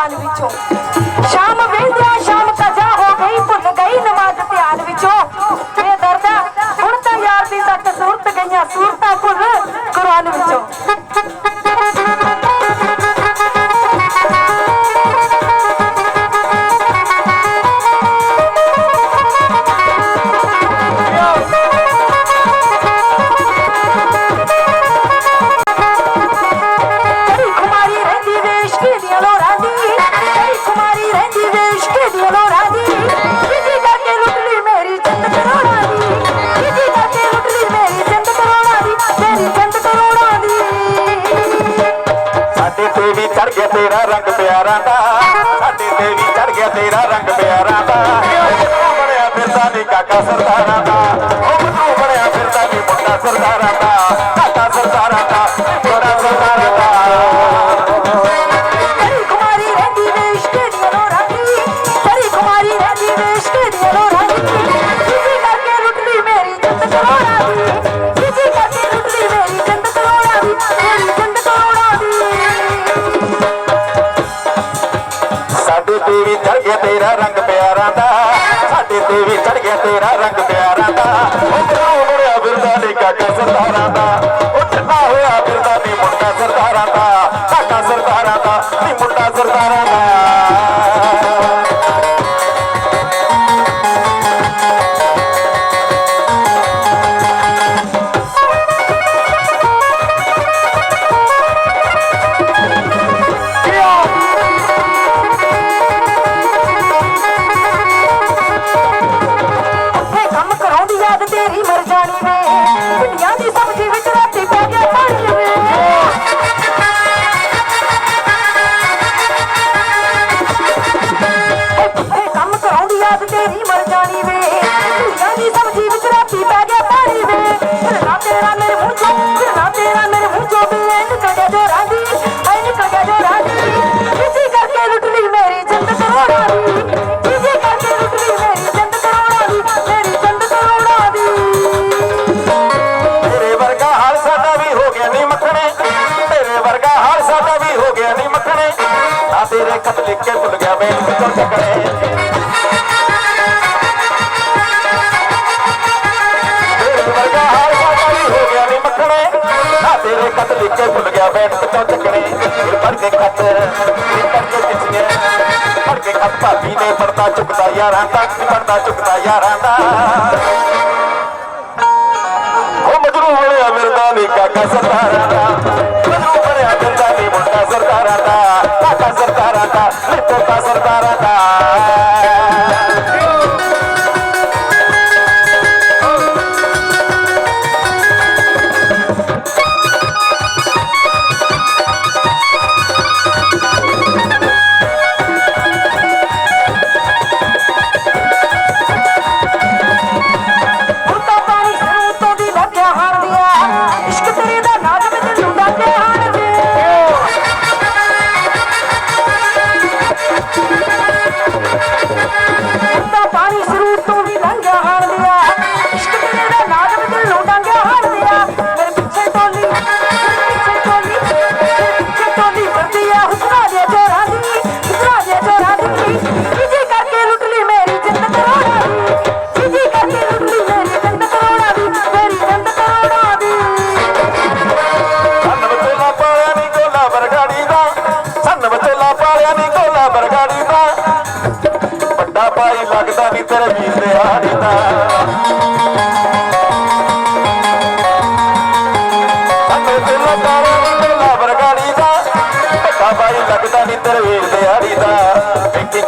ਕੁਰਬਾਨ ਵਿੱਚੋਂ। ਸ਼ਾਮ ਵੇਂਦਿਆ, ਸ਼ਾਮ ਕਜਾ ਹੋ ਗਈ, ਭੁੱਲ ਗਈ ਨਮਾਜ਼ ਧਿਆਨ ਵਿੱਚੋਂ। ਇਹ ਦਰਦਾ ਹੁਣ ਤਾਂ ਯਾਰ ਦੀ ਤੱਕ ਸੂਰਤ ਗਈਆਂ, ਸੂਰਤਾਂ ਭੁੱਲ ਕੁਰਬਾਨ ਵਿੱਚੋਂ। রাধা ਤੇ ਵੀ ਚੜ ਗਿਆ ਤੇਰਾ ਰੰਗ ਪਿਆਰਾ ਦਾ। ਸਾਡੇ ਤੇ ਵੀ ਚੜ ਗਿਆ ਤੇਰਾ ਰੰਗ ਪਿਆਰਾ ਦਾ। ਉਹ ਹੋਇਆ ਮੁੜਿਆ ਫਿਰਦਾ ਨੇ ਕਾਕਾ ਸਰਦਾਰਾਂ ਦਾ। ਉਹ ਹੋਇਆ ਫਿਰਦਾ ਨੇ ਮੁੰਡਾ ਸਰਦਾਰਾਂ ਦਾ। ਕਾਕਾ ਸਰਦਾਰਾਂ ਦਾ, ਨੀ ਮੁੰਡਾ ਸਰਦਾਰਾਂ ਦਾ। ਦੇਖ ਕੇ ਭੁੱਲ ਗਿਆ ਮੈਂ ਚੱਲ ਕਰੇ ਤੇਰੇ ਕੱਟ ਲਿਖੇ ਭੁੱਲ ਗਿਆ ਬੈਠ ਪਚਾ ਚੱਕਣੇ। ਫਿਰ ਪੜ ਕੇ ਖੱਤ, ਫਿਰ ਪੜ ਕੇ ਕਿਸੀਏ ਪੜ ਕੇ ਖੱਤ ਭਾਬੀ ਨੇ ਪੜਦਾ ਚੁੱਕਦਾ ਯਾਰਾਂ ਦਾ ਪੜਦਾ ਚੁੱਕਦਾ ਯਾਰਾਂ ਦਾ। ਉਹ ਮਜਰੂ ਹੋਇਆ ਮਿਲਦਾ ਨਹੀਂ ਕਾਕਾ ਸਰਦਾਰਾਂ ਦਾ। ਮਜਰੂ ਬਣਿਆ ਜਾਂਦਾ ಸರ್ಕಾರದ ಸರ್ಕಾರದ ಸರ್ಕಾರದ ಸರ್ಕಾರದ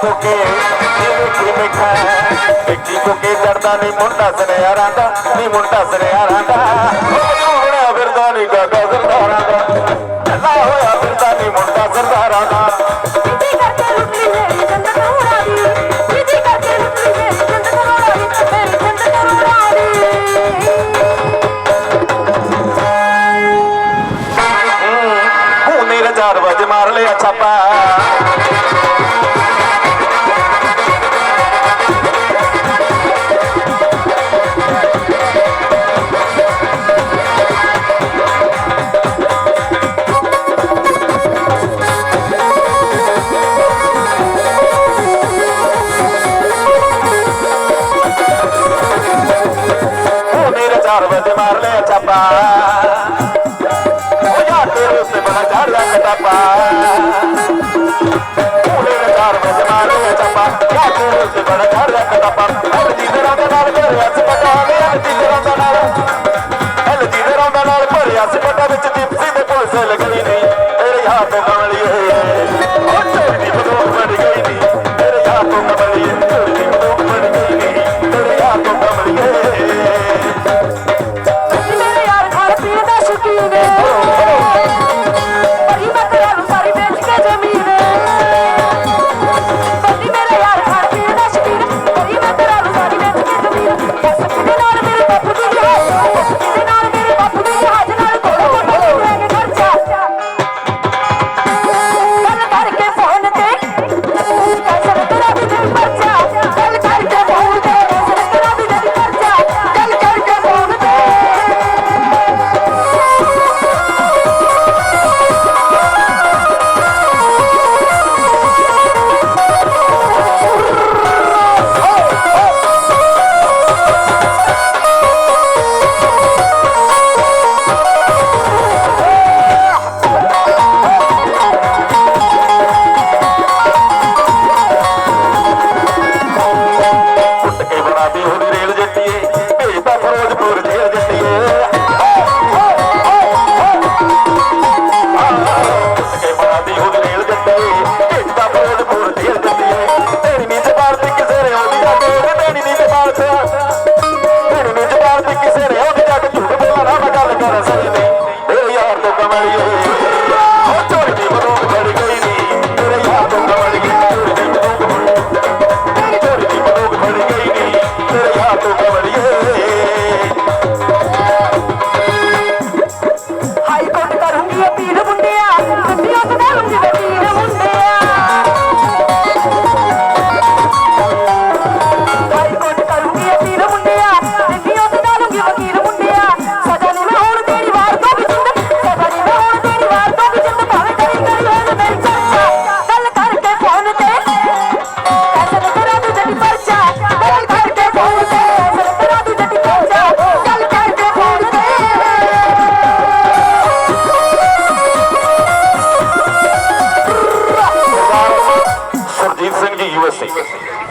ਕੋਕੇ ਜਿਵੇਂ ਕਿ ਬੈਠਾ ਟਿੱਕੀ ਕੋਕੇ ਕਰਦਾ ਨਹੀਂ ਮੁੰਡਾ ਸੁਨਿਆਰਾਂ ਦਾ ਨਹੀਂ ਮੁੰਡਾ ਸੁਨਿਆਰਾਂ ਦਾ ਮਜਨੂੰ ਹੋਣਾ ਫਿਰਦਾ ਨਹੀਂ ਕਾਕਾ ਸਰਦਾਰਾਂ ਦਾ। ਚੱਲਾ ਹੋਇਆ ਫਿਰਦਾ ਨਹੀਂ ਮੁੰਡਾ ਸਰਦਾਰਾਂ ਦਾ। ਟਿੱਕੀ ਕਰਕੇ ਲੁੱਟੀ ਮੇਰੀ ਜੰਨਤ ਹੋਣਾ ਦੀ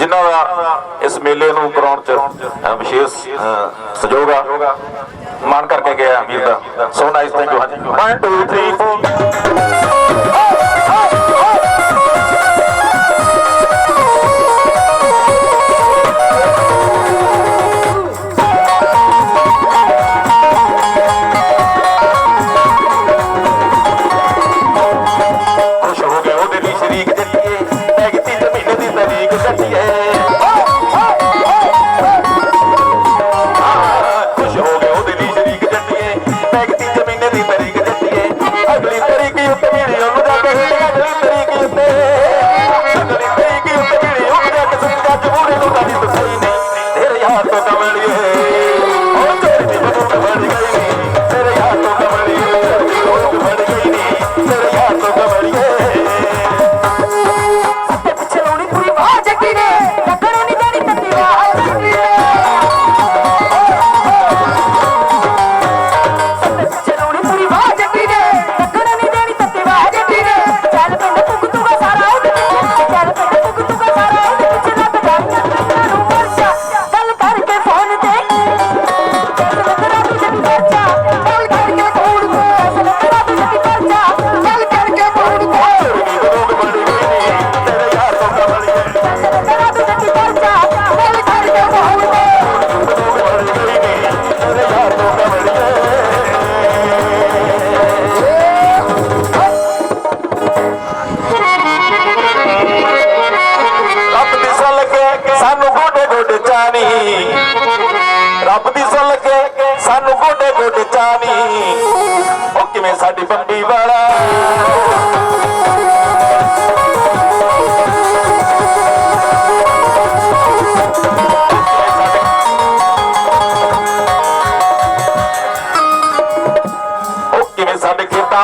ਜਿਨ੍ਹਾਂ ਦਾ ਇਸ ਮੇਲੇ ਨੂੰ ਕਰਾਉਣ 'ਚ ਵਿਸ਼ੇਸ਼ ਸਹਿਯੋਗ ਆ। ਮਾਨ ਕਰਕੇ ਗਿਆ ਵੀਰ ਦਾ। ਸੋ ਨਾਈਸ ਥੈਂਕ ਯੂ ਹਾਂਜੀ। 1 2 3 4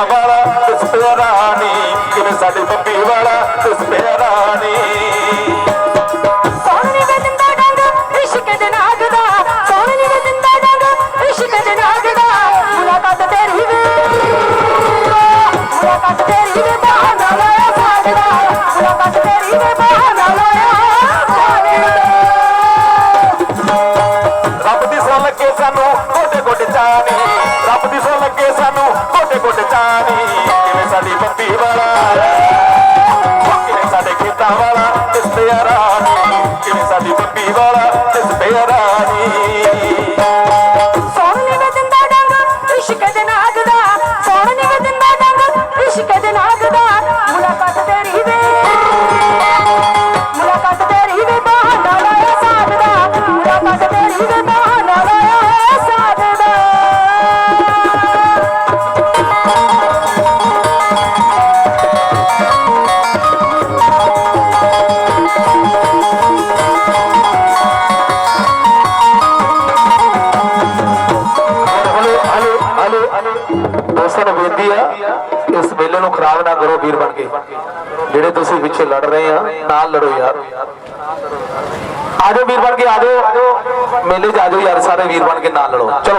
ਬਾਬਾ ਇਸ ਤੇਰਾ ਨੀ ਕਿਵੇਂ ਸਾਡੀ ਪੱਪੀ ਵਾ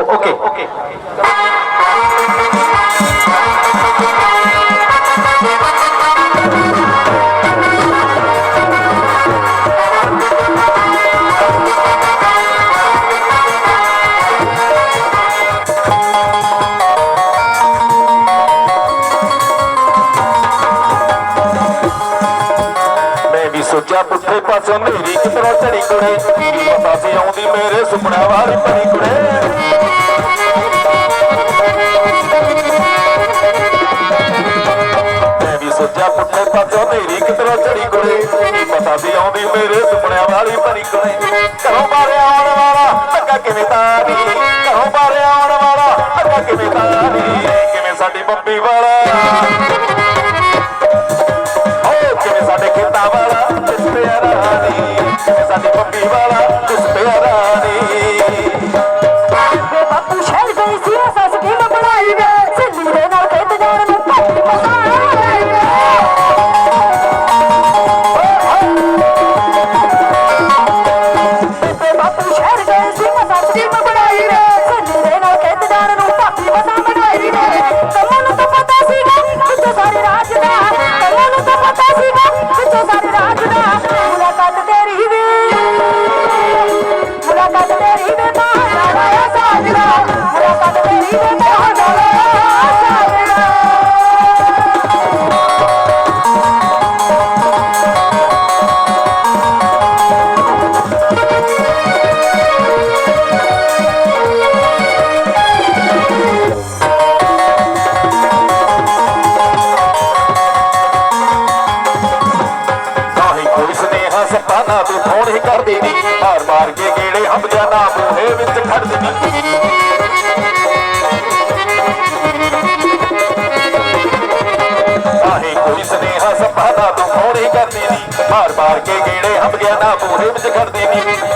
ಓಕೆ ಓಕೆ ਦੂਸਰੇ ਪਾਸੇ ਨੇਰੀ ਕਿਧਰੋਂ ਝੜੀ ਕੁੜੇ। ਪਤਾ ਸੀ ਆਉਂਦੀ ਮੇਰੇ ਸੁਪਨਾ ਵਾਲੀ ਪਰੀ ਕੁੜੇ। ਮੈਂ ਵੀ ਸੋਚਿਆ ਪੁੱਠੇ ਪਾਸੇ ਨੇਰੀ ਕਿਧਰੋਂ ਝੜੀ ਕੁੜੇ। ਪਤਾ ਸੀ ਆਉਂਦੀ ਮੇਰੇ ਸੁਪਨਾ ਵਾਲੀ ਪਰੀ ਕੁੜੇ। ਘਰੋਂ ਬਾਹਰ ਆਉਣ ਵਾਲਾ ਅੱਗਾ ਕਿਵੇਂ ਤਾਰੀ ਘਰੋਂ ਬਾਹਰ ਆਉਣ ਵਾਲਾ ਅੱਗਾ ਕਿਵੇਂ ਤਾਰੀ ਕਿਵੇਂ ਸਾਡੀ ਬੱਬੀ ਵਾਲਾ। Bravo, reivindicando e time.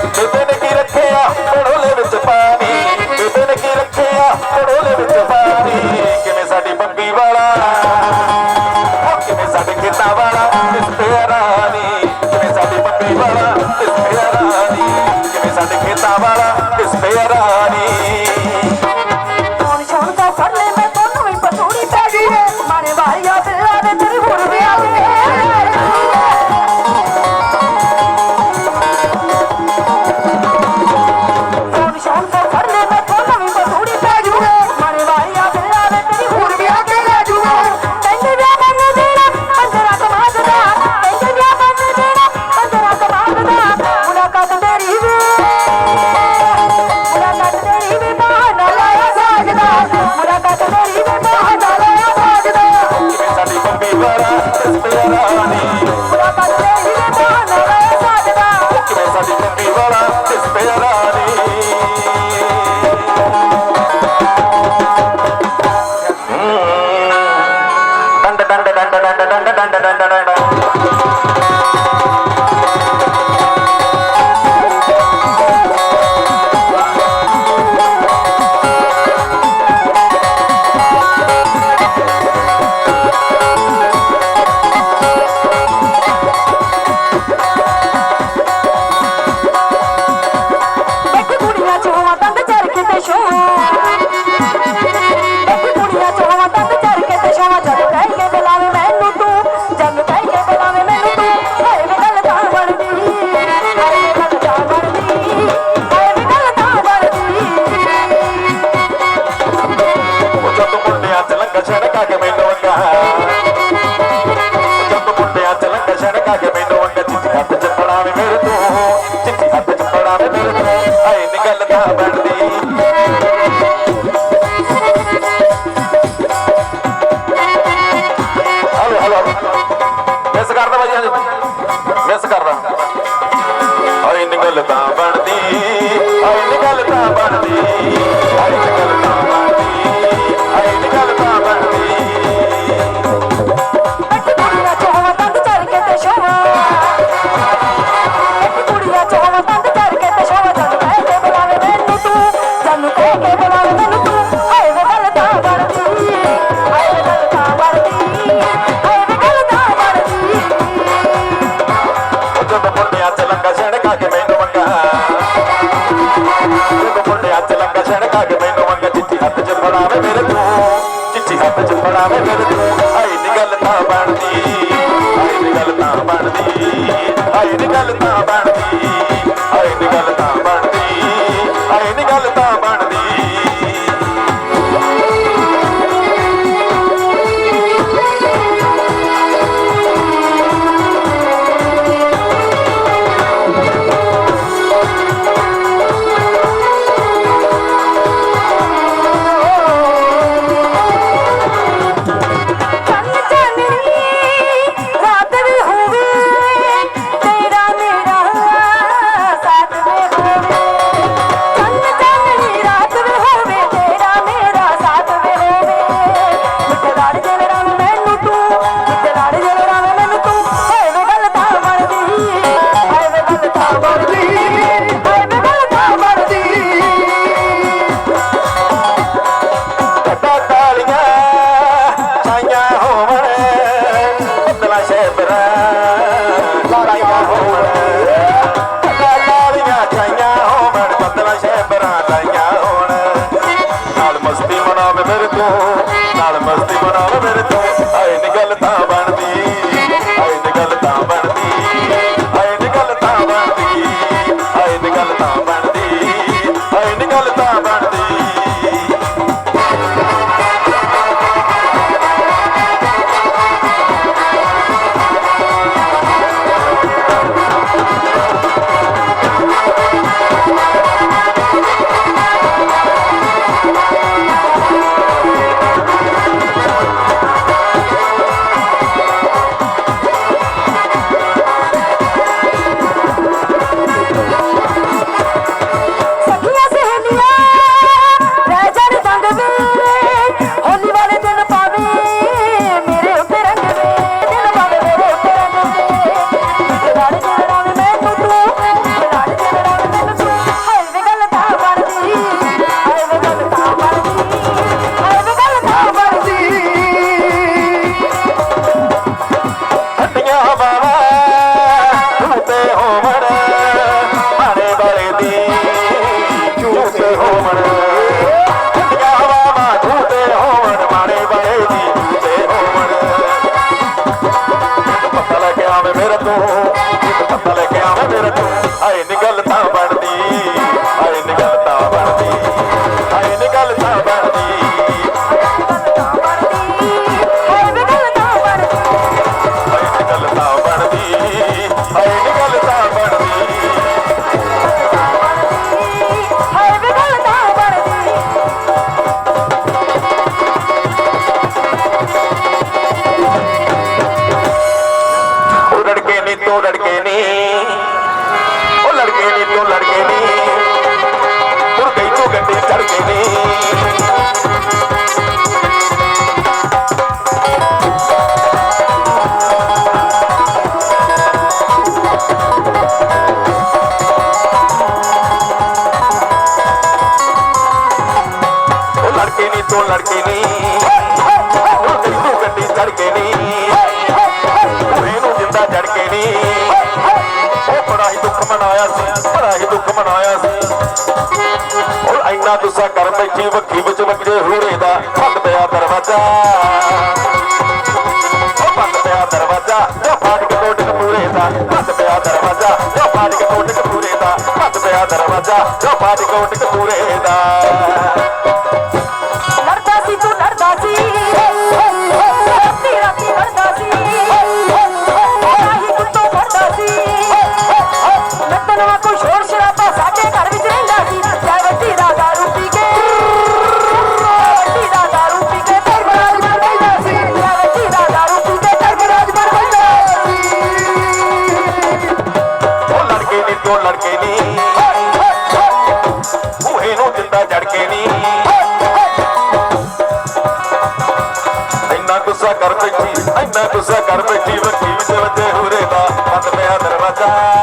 ਹੁਣ ਇੰਨਾ ਗੁੱਸਾ ਕਰ ਬੈਠੀ ਵੱਖੀ ਵਿੱਚ ਵੱਜੇ ਹੂਰੇ ਦਾ ਫੱਟ ਪਿਆ ਦਰਵਾਜ਼ਾ। ਉਹ ਫੱਟ ਪਿਆ ਦਰਵਾਜ਼ਾ, ਜੋ ਫਾਟ ਕੇ ਟੋਟ ਕਪੂਰੇ ਦਾ ਫੱਟ ਪਿਆ ਦਰਵਾਜ਼ਾ, ਜੋ ਫਾਟ ਕੇ ਟੋਟ ਕਪੂਰੇ ਦਾ ਫੱਟ ਪਿਆ ਦਰਵਾਜ਼ਾ, ਜੋ ਫਾਟ ਕੇ ਟੋਟ ਕਪੂਰੇ ਦਾ। ਲੜਦਾ ਸੀ ਤੂੰ ਲੜਦਾ ਸੀ। ਮੈਂ ਤੁਸਾਂ ਘਰ ਬੈਠੀ ਵੱਖੀ ਵਿੱਚ ਵਜੇ ਹੁਰੇ ਦਾ। ਬੰਦ ਪਿਆ ਦਰਵਾਜ਼ਾ।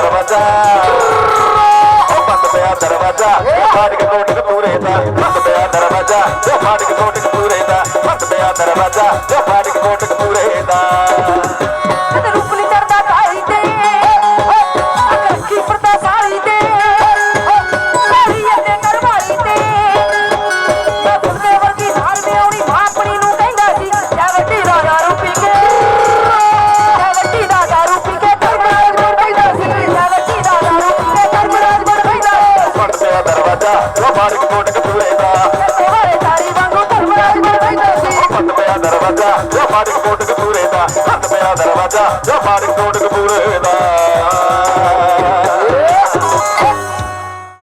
ਦਰਵਾਜ਼ਾ। ਉਹ ਬੰਦ ਪਿਆ ਦਰਵਾਜ਼ਾ। ਫਾਟਕ ਨੋਟ ਕਤੂਰੇ ਦਾ। ਬੰਦ ਪਿਆ ਦਰਵਾਜ਼ਾ। ਫਾਟਕ ਨੋਟ ਕਤੂਰੇ ਦਾ। ਬੰਦ ਪਿਆ ਦਰਵਾਜ਼ਾ। ਫਾਟਕ